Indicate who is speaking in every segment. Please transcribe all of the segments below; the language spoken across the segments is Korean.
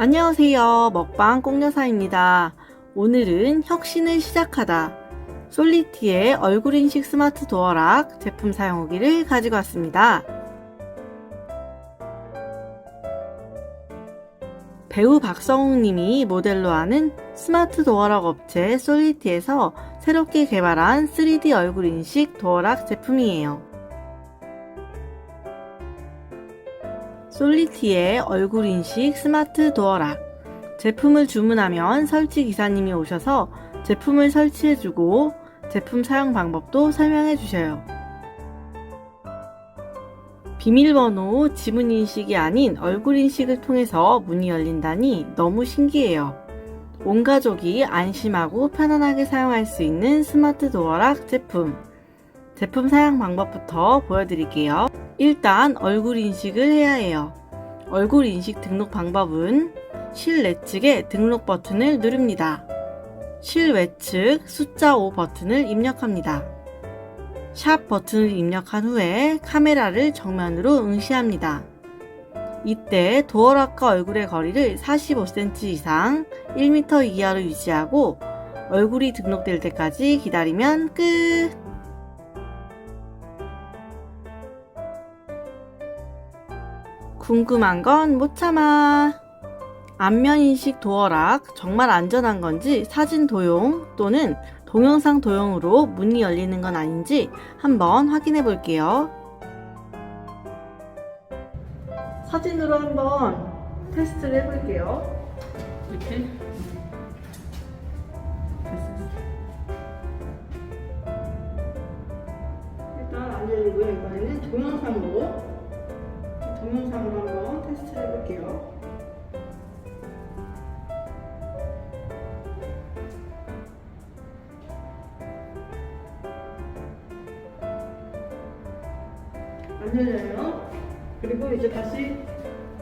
Speaker 1: 안녕하세요. 먹방 꽁여사입니다. 오늘은 혁신을 시작하다. 솔리티의 얼굴 인식 스마트 도어락 제품 사용 후기를 가지고 왔습니다. 배우 박성웅 님이 모델로 하는 스마트 도어락 업체 솔리티에서 새롭게 개발한 3D 얼굴 인식 도어락 제품이에요. 솔리티의 얼굴 인식 스마트 도어락. 제품을 주문하면 설치 기사님이 오셔서 제품을 설치해주고 제품 사용 방법도 설명해 주셔요. 비밀번호 지문 인식이 아닌 얼굴 인식을 통해서 문이 열린다니 너무 신기해요. 온 가족이 안심하고 편안하게 사용할 수 있는 스마트 도어락 제품. 제품 사용 방법부터 보여드릴게요. 일단 얼굴 인식을 해야 해요. 얼굴 인식 등록 방법은 실내 측의 등록 버튼을 누릅니다. 실외 측 숫자 5 버튼을 입력합니다. 샵 버튼을 입력한 후에 카메라를 정면으로 응시합니다. 이때 도어락과 얼굴의 거리를 45cm 이상 1m 이하로 유지하고 얼굴이 등록될 때까지 기다리면 끝! 궁금한 건 못 참아. 안면 인식 도어락 정말 안전한 건지 사진 도용 또는 동영상 도용으로 문이 열리는 건 아닌지 한번 확인해 볼게요. 사진으로 한번 테스트를 해볼게요. 이렇게. 일단 안 열리고요. 이번에는 동영상으로 동영상으로 한번 테스트 해볼게요. 안 열려요. 그리고 이제 다시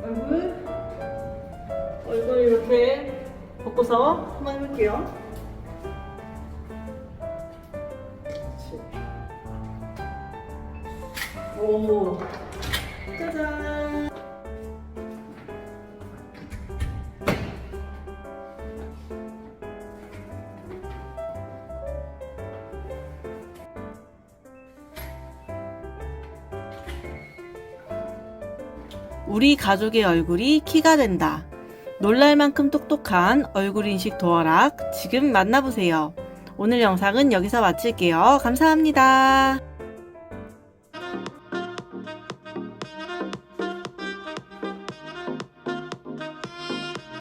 Speaker 1: 얼굴 얼굴 이렇게 벗고서 한번 해볼게요. 오. 짜잔! 우리 가족의 얼굴이 키가 된다. 놀랄 만큼 똑똑한 얼굴 인식 도어락 지금 만나보세요. 오늘 영상은 여기서 마칠게요. 감사합니다.